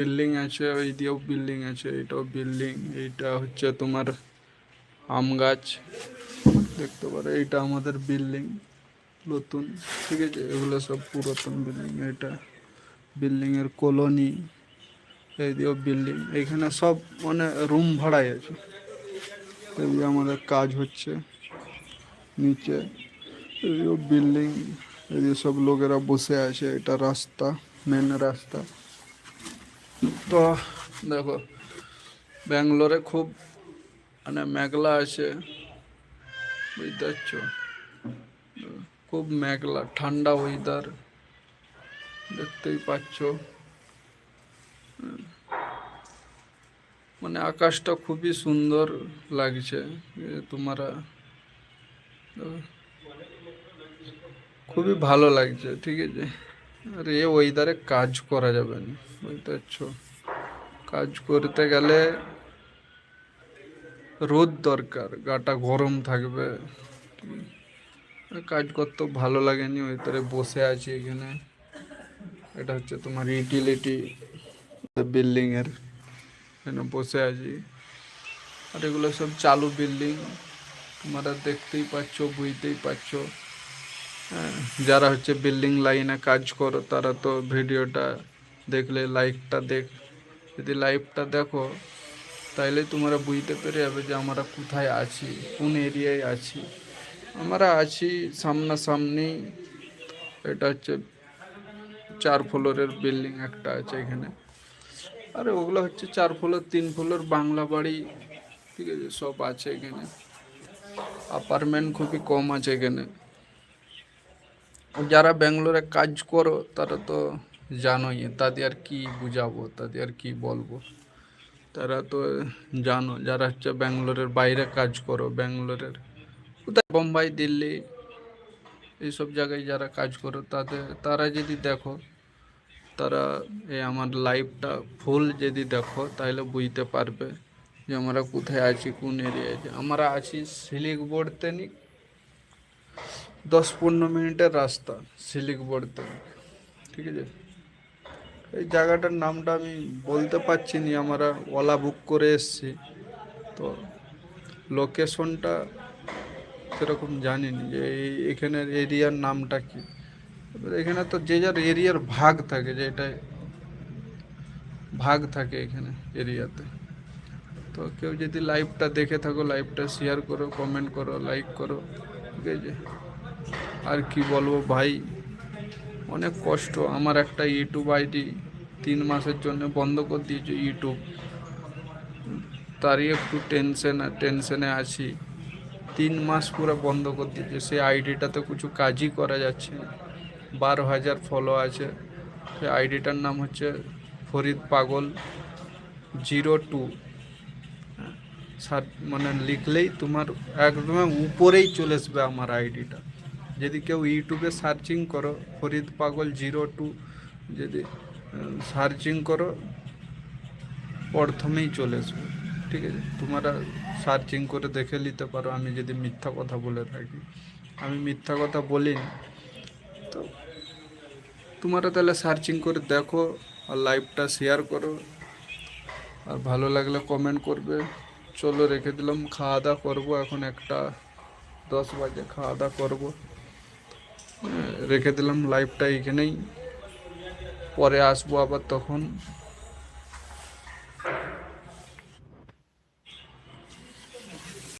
Building আছে ওই দিয়েও বিল্ডিং আছে এটাও বিল্ডিং এইটা হচ্ছে তোমার আম গাছ। দেখতে পারো, এইটা আমাদের বিল্ডিং নতুন, ঠিক আছে? এগুলো সব পুরাতন বিল্ডিং এটা বিল্ডিং এর কলোনি এই দিয়েও বিল্ডিং এখানে সব মানে রুম ভাড়াই আছে। এই আমাদের কাজ হচ্ছে, নিচে এইও বিল্ডিং এই সব লোকেরা বসে আছে, এটা রাস্তা মেন রাস্তা। তো দেখো, ব্যাঙ্গালোরে খুব মানে মেঘলা আছে, বুঝতে পারছ? খুব মেঘলা, ঠান্ডা ওয়েদার দেখতেই পাচ্ছ। মানে আকাশটা খুবই সুন্দর লাগছে তোমরা, খুবই ভালো লাগছে, ঠিক আছে? আর ওয়েদারে কাজ করা যাবে না, বুঝতে পারছ? কাজ করতে গেলে রোদ দরকার, গাটা গরম থাকবে। কাজ করতে ভালো লাগেনি ওইটারে বসে আছি এখানে। এটা হচ্ছে তোমার ইউটিলিটি বিল্ডিং এর এখানে বসে আছি। আর এগুলো সব চালু বিল্ডিং তোমরা দেখতেই পাচ্ছ, বুঝতেই পারছ। যারা হচ্ছে বিল্ডিং লাইনে কাজ করো, তারা তো ভিডিওটা দেখলে লাইভটা দেখ। যদি লাইভটা দেখো, তাইলে তোমরা বুঝতে পেরে যাবে যে আমরা কোথায় আছি, কোন এরিয়ায় আছি। আমরা আছি সামনাসামনি, এটা হচ্ছে চার ফ্লোরের বিল্ডিং একটা আছে এখানে। আর ওগুলো হচ্ছে চার ফ্লোর, তিন ফ্লোর, বাংলা বাড়ি, ঠিক আছে, সব আছে এখানে। অ্যাপার্টমেন্ট খুবই কম আছে এখানে। যারা ব্যাঙ্গালোরে কাজ করো, তারা তো জানোই, তাদের আর কি বুঝাবো, তাদের আর কি বলব। তারা তো জানো, যারা হচ্ছে ব্যাঙ্গালোরের বাইরে কাজ করো, ব্যাঙ্গালোরের কোথায়? বোম্বাই, দিল্লি, এইসব জায়গায় যারা কাজ করো, তাদের, তারা যদি দেখো, তারা এই আমার লাইফটা ফুল যদি দেখো, তাহলে বুঝতে পারবে যে আমরা কোথায় আছি, কোন এরিয়ায় আমরা আছি সিলিক বোর্ড তেনি দশ পনেরো মিনিটের রাস্তা বোর্ড থেকে ঠিক আছে? এই জায়গাটার নামটা আমি বলতে পারছি না, আমরা ওলা বুক করে এসছি। তো লোকেশনটা সেরকম জানিনি যে এই এখানের এরিয়ার নামটা কি। এখানে তো যে যার এরিয়ার ভাগ থাকে, যে এটাই ভাগ থাকে এখানে এরিয়াতে। তো কেউ যদি লাইভটা দেখে থাকো, লাইভটা শেয়ার করো, কমেন্ট করো, লাইক করো, ঠিক আছে? আর কি বলব ভাই? অনেক কষ্ট। আমার একটা ইউটিউব আইডি তিন মাসের জন্য বন্ধ করে দিয়েছে ইউটিউব তারই একটু টেনশন টেনশনে আছি। তিন মাস পুরো বন্ধ করে দিয়েছে। সেই আইডিটাতে কিছু কাজই করা যাচ্ছে বারো হাজার ফলো আছে। সেই আইডিটার নাম হচ্ছে ফরিদ পাগল জিরো টু। সার মানে লিখলেই তোমার একদম উপরেই চলে আসবে আমার আইডিটা যদি কেউ ইউটিউবে সার্চিং করো, ফরিদ পাগল জিরো টু যদি সার্চিং করো, প্রথমেই চলে আসবে, ঠিক আছে? তোমরা সার্চিং করে দেখে নিতে পারো, আমি যদি মিথ্যা কথা বলে থাকি। আমি মিথ্যা কথা বলিনি, তো তোমরা তাহলে সার্চিং করে দেখো আর লাইভটা শেয়ার করো। আর ভালো লাগলে কমেন্ট করবে। চলো রেখে দিলাম খাওয়া দাওয়া করব, এখন একটা দশ বাজে খাওয়া দাওয়া করব। রেখে দিলাম লাইভটা এখানেই। পরে আসব আবার তখন।